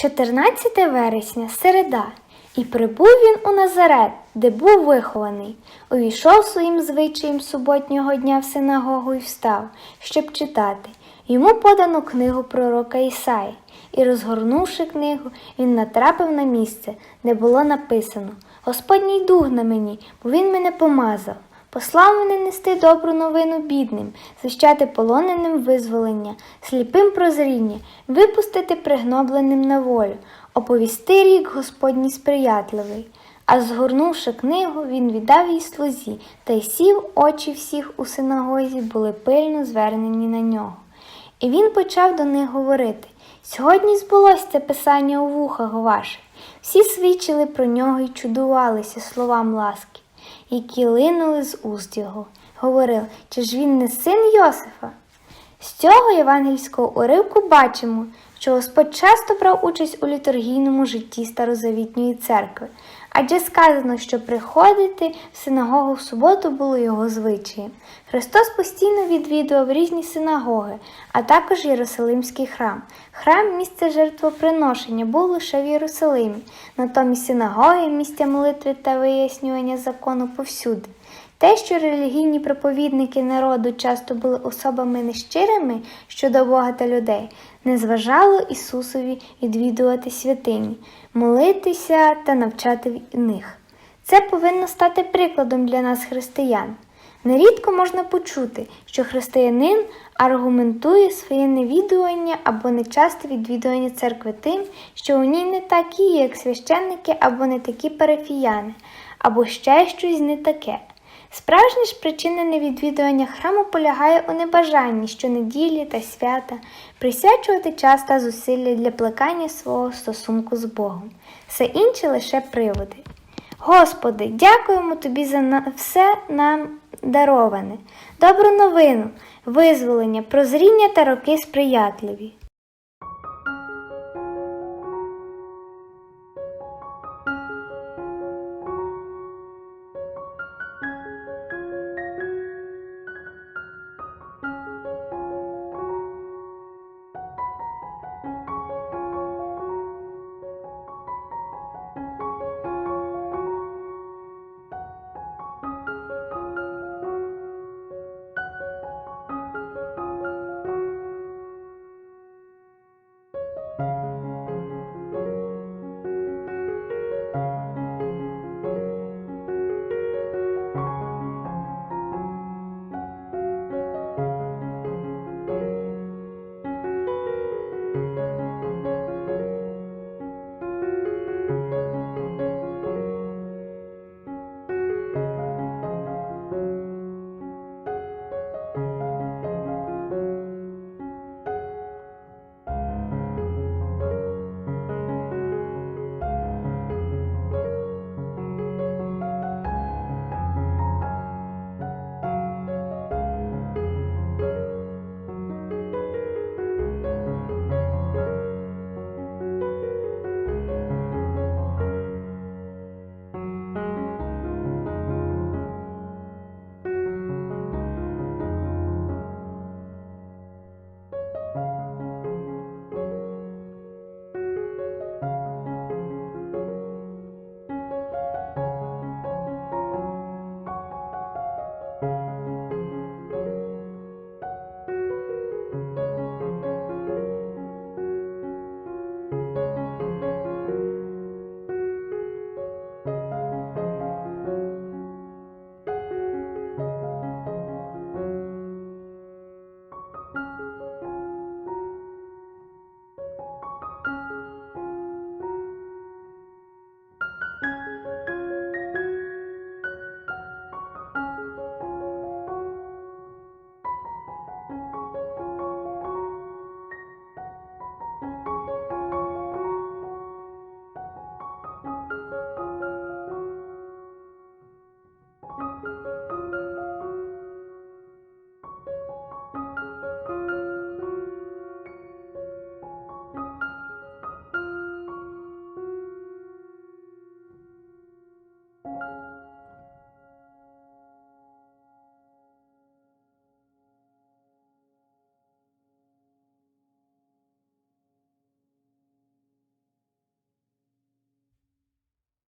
14 вересня, середа, і прибув він у Назарет, де був вихований. Увійшов своїм звичаєм суботнього дня в синагогу і встав, щоб читати. Йому подано книгу пророка Ісаї, і, розгорнувши книгу, він натрапив на місце, де було написано Господній дух на мені, бо він мене помазав. Послав мене нести добру новину бідним, звіщати полоненим визволення, сліпим прозріння, випустити пригнобленим на волю, оповісти рік Господній сприятливий. А згорнувши книгу, він віддав їй слузі, та й сів очі всіх у синагозі були пильно звернені на нього. І він почав до них говорити Сьогодні збулось це писання у вухах ваших. Всі свідчили про нього і чудувалися словам ласки, які линули з уст його. Говорили, чи ж він не син Йосифа? З цього євангельського уривку бачимо, що Господь часто брав участь у літургійному житті Старозавітньої церкви, адже сказано, що приходити в синагогу в суботу було його звичаєм. Христос постійно відвідував різні синагоги, а також Єрусалимський храм. Храм місце жертвоприношення був лише в Єрусалимі, натомість синагоги місця молитви та вияснювання закону повсюди. Те, що релігійні проповідники народу часто були особами нещирими щодо Бога та людей, не зважало Ісусові відвідувати святині, молитися та навчати них. Це повинно стати прикладом для нас, християн. Нерідко можна почути, що християнин аргументує своє невідування або нечасте відвідування церкви тим, що у ній не такі, як священники, або не такі парафіяни, або ще щось не таке. Справжня ж причина невідвідування храму полягає у небажанні щонеділі та свята присвячувати час та зусилля для плекання свого стосунку з Богом. Все інше лише приводи. Господи, дякуємо Тобі за все нам дароване, добру новину, визволення, прозріння та роки сприятливі.